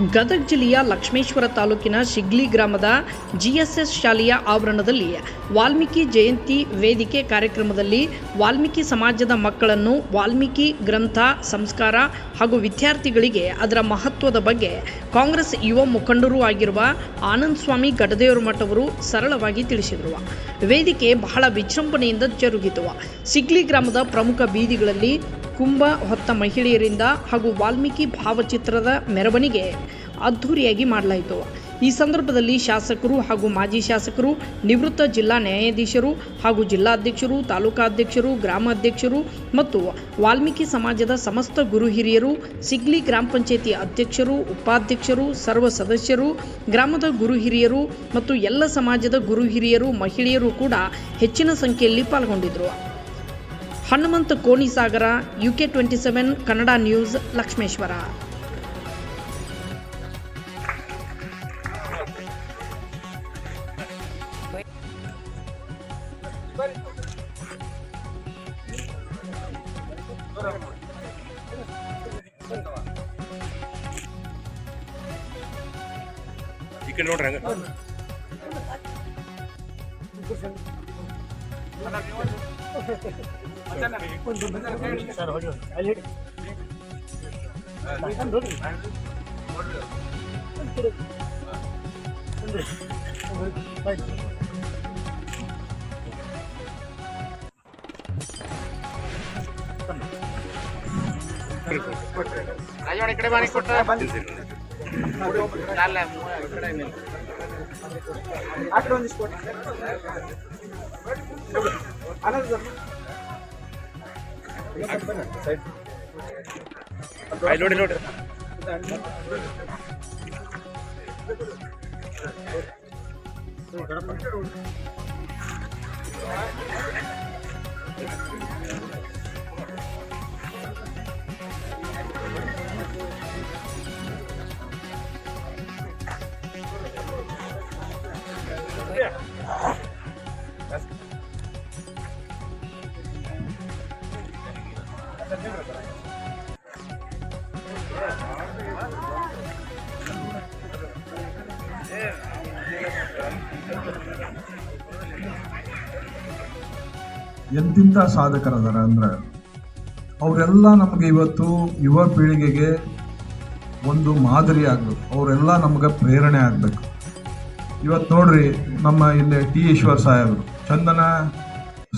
ಗದಗ ಜಿಲ್ಲೆಯ ಲಕ್ಷ್ಮೇಶ್ವರ ತಾಲೂಕಿನ ಶಿಗ್ಲಿ ಗ್ರಾಮದ ಜಿಎಸ್ಎಸ್ ಶಾಲೆಯ ಆವರಣದಲ್ಲಿ ವಾಲ್ಮೀಕಿ ಜಯಂತಿ ವೇದಿಕೆ ಕಾರ್ಯಕ್ರಮದಲ್ಲಿ ವಾಲ್ಮೀಕಿ ಸಮಾಜದ ಮಕ್ಕಳನ್ನು ವಾಲ್ಮೀಕಿ ಗ್ರಂಥ, ಸಂಸ್ಕಾರ ಹಾಗೂ ವಿದ್ಯಾರ್ಥಿಗಳಿಗೆ ಅದರ ಮಹತ್ವದ ಬಗ್ಗೆ ಕಾಂಗ್ರೆಸ್ ಯುವ ಮುಖಂಡರೂ ಆಗಿರುವ ಆನಂದ್ ಸ್ವಾಮಿ ಗಡದೇವರ ಮಠವರು ಸರಳವಾಗಿ ತಿಳಿಸಿದರು. ವೇದಿಕೆ ಬಹಳ ವಿಜೃಂಭಣೆಯಿಂದ ಜರುಗಿತು. ಸಿಗ್ಲಿ ಗ್ರಾಮದ ಪ್ರಮುಖ ಬೀದಿಗಳಲ್ಲಿ ಕುಂಭ ಹೊತ್ತ ಮಹಿಳೆಯರಿಂದ ಹಾಗೂ ವಾಲ್ಮೀಕಿ ಭಾವಚಿತ್ರದ ಮೆರವಣಿಗೆ ಅದ್ಧೂರಿಯಾಗಿ ಮಾಡಲಾಯಿತು. ಈ ಸಂದರ್ಭದಲ್ಲಿ ಶಾಸಕರು ಹಾಗೂ ಮಾಜಿ ಶಾಸಕರು, ನಿವೃತ್ತ ಜಿಲ್ಲಾ ನ್ಯಾಯಾಧೀಶರು ಹಾಗೂ ಜಿಲ್ಲಾಧ್ಯಕ್ಷರು ತಾಲೂಕಾಧ್ಯಕ್ಷರು ಗ್ರಾಮಾಧ್ಯಕ್ಷರು ಮತ್ತು ವಾಲ್ಮೀಕಿ ಸಮಾಜದ ಸಮಸ್ತ ಗುರು ಹಿರಿಯರು, ಸಿಗ್ಲಿ ಗ್ರಾಮ ಪಂಚಾಯಿತಿ ಅಧ್ಯಕ್ಷರು, ಉಪಾಧ್ಯಕ್ಷರು, ಸರ್ವ ಸದಸ್ಯರು, ಗ್ರಾಮದ ಗುರು ಹಿರಿಯರು ಮತ್ತು ಎಲ್ಲ ಸಮಾಜದ ಗುರು ಹಿರಿಯರು, ಮಹಿಳೆಯರು ಕೂಡ ಹೆಚ್ಚಿನ ಸಂಖ್ಯೆಯಲ್ಲಿ ಪಾಲ್ಗೊಂಡಿದ್ದರು. Hanumantha Konisagara UK twenty seven Kannada news Lakshmeshwar. ಈ ಕಡೆ ನೋಡ್ರಿ ಹಂಗ. ರಾಜವಾಡ ಈ ಕಡೆ ಬಾರಿ ಕೊಟ್ಟ ಅಲ್ಲ ಈ ಕಡೆ ನಿಲ್ಲು. ಅಲ್ಲಿ ನೋಡಿ ಸಾಧಕರ ಎಂತಿಂಥ ಸಾಧಕರದಾರ ಅಂದ್ರೆ ಅವರೆಲ್ಲ ನಮಗೆ ಇವತ್ತು ಯುವ ಪೀಳಿಗೆಗೆ ಒಂದು ಮಾದರಿ ಆಗ್ಬೇಕು. ಅವರೆಲ್ಲ ನಮ್ಗೆ ಪ್ರೇರಣೆ ಆಗ್ಬೇಕು. ಇವತ್ತು ನೋಡ್ರಿ ನಮ್ಮ ಇಲ್ಲಿ ಟಿ ಈಶ್ವರ್ ಸಾಹೇಬರು. ಚಂದನ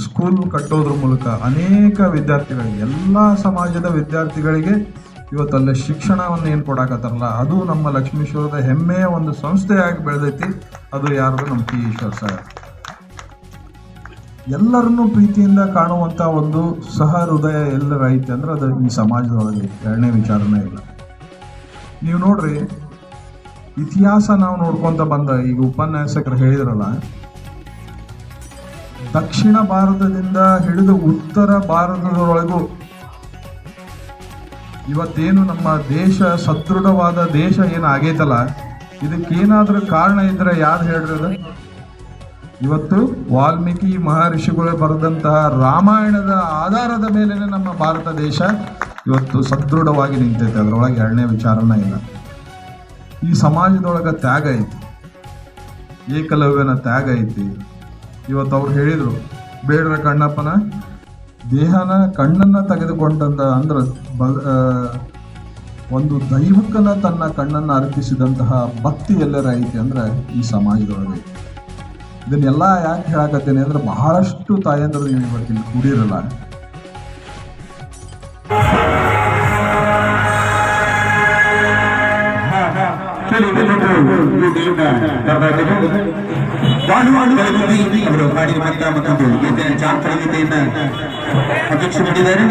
ಸ್ಕೂಲ್ ಕಟ್ಟೋದ್ರ ಮೂಲಕ ಅನೇಕ ವಿದ್ಯಾರ್ಥಿಗಳಿಗೆ, ಎಲ್ಲ ಸಮಾಜದ ವಿದ್ಯಾರ್ಥಿಗಳಿಗೆ ಇವತ್ತು ಅಲ್ಲೇ ಶಿಕ್ಷಣವನ್ನು ಏನು ಕೊಡಾಕತ್ತಾರಲ್ಲ, ಅದು ನಮ್ಮ ಲಕ್ಷ್ಮೀಶ್ವರದ ಹೆಮ್ಮೆಯ ಒಂದು ಸಂಸ್ಥೆಯಾಗಿ ಬೆಳೆದೈತಿ. ಅದು ಯಾರ್ದು? ನಮ್ಮ ಟಿ ಈಶ್ವರ್ ಸಾಹೇಬ್. ಎಲ್ಲರನ್ನೂ ಪ್ರೀತಿಯಿಂದ ಕಾಣುವಂತ ಒಂದು ಸಹ ಹೃದಯ ಎಲ್ಲರ ಐತೆ ಅಂದ್ರೆ ಅದು ಈ ಸಮಾಜದೊಳಗೆ ಎರಡನೇ ವಿಚಾರನೇ ಇಲ್ಲ. ನೀವು ನೋಡ್ರಿ ಇತಿಹಾಸ ನಾವು ನೋಡ್ಕೊಂತ ಬಂದ ಈಗ ಉಪನ್ಯಾಸಕರು ಹೇಳಿದ್ರಲ್ಲ, ದಕ್ಷಿಣ ಭಾರತದಿಂದ ಹಿಡಿದು ಉತ್ತರ ಭಾರತದೊಳಗೂ ಇವತ್ತೇನು ನಮ್ಮ ದೇಶ ಸದೃಢವಾದ ದೇಶ ಏನು ಆಗೈತಲ್ಲ, ಇದಕ್ಕೇನಾದ್ರೂ ಕಾರಣ ಇದ್ರೆ ಯಾರು ಹೇಳ್ರಿ ಅದು? ಇವತ್ತು ವಾಲ್ಮೀಕಿ ಮಹರ್ಷಿಗಳು ಬರೆದಂತಹ ರಾಮಾಯಣದ ಆಧಾರದ ಮೇಲೆನೆ ನಮ್ಮ ಭಾರತ ದೇಶ ಇವತ್ತು ಸದೃಢವಾಗಿ ನಿಂತೈತೆ ಅದರೊಳಗೆ ಎರಡನೇ ವಿಚಾರನ ಇಲ್ಲ ಈ ಸಮಾಜದೊಳಗೆ ತ್ಯಾಗ ಐತಿ. ಏಕಲವ್ಯನ ತ್ಯಾಗ ಐತಿ. ಇವತ್ತು ಅವ್ರು ಹೇಳಿದ್ರು, ಬೇಡ್ರ ಕಣ್ಣಪ್ಪನ, ದೇಹನ ಕಣ್ಣನ್ನ ತೆಗೆದುಕೊಂಡಂತ ಅಂದ್ರೆ ಬ ಒಂದು ದೈವಕ್ಕನ ತನ್ನ ಕಣ್ಣನ್ನ ಅರ್ಪಿಸಿದಂತಹ ಭಕ್ತಿ ಎಲ್ಲರ ಐತಿ ಅಂದ್ರೆ ಈ ಸಮಾಜದೊಳಗೆ ಇದನ್ನೆಲ್ಲ ಯಾಕೆ ಹೇಳಕತ್ತೇನೆ ಅಂದ್ರೆ ಬಹಳಷ್ಟು ತಾಯಂದ್ರೆ ನೀವು ಇವತ್ತಿಲ್ಲಿ ಕೂಡಿರಲ್ಲ. ಅವರು ಹಾಡಿರುವಂತ ಮತ್ತೊಂದು ಗೀತೆ ಜಾನಪದ ಗೀತೆಯನ್ನ ಅಧ್ಯಕ್ಷ ಮಾಡಿದ್ದಾರೆ